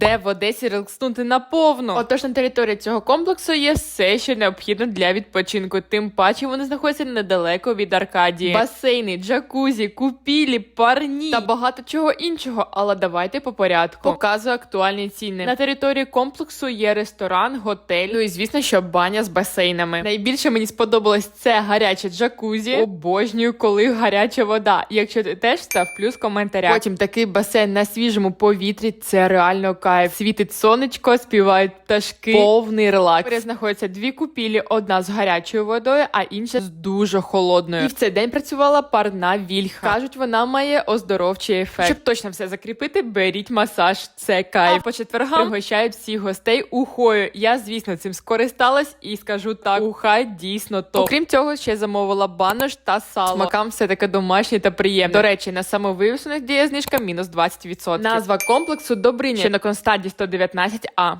де в Одесі релакснути наповно. Отож на території цього комплексу є все, що необхідно для відпочинку. Тим паче вони знаходяться недалеко від Аркадії. Басейни, джакузі, купілі, парні та багато чого іншого. Але давайте по порядку. Показую актуальні ціни. На території комплексу є ресторан, готель. Ну і звісно, що баня з басейнами. Найбільше мені сподобалось це гаряче джакузі. Обожнюю, коли гаряча вода. Якщо ти теж став плюс в коментарях. Потім такий басейн на свіжому повітрі. Це реально кайф. Світить сонечко, співають пташки. Повний релакс. Поряд знаходяться дві купілі: одна з гарячою водою, а інша з дуже холодною. І в цей день працювала парна вільха. Кажуть, вона має оздоровчий ефект. Щоб точно все закріпити, беріть масаж. Це кайф. А по четвергам пригощають всіх гостей ухою. Я, звісно, цим скористалась і скажу так: уха дійсно топ. Окрім цього, ще замовила банош та сало. Смакам все таке домашнє та приємне. До речі, на самовивісних діє знижка мінус 20%. Назва комплексу Добриня, що на Констаді 119 А.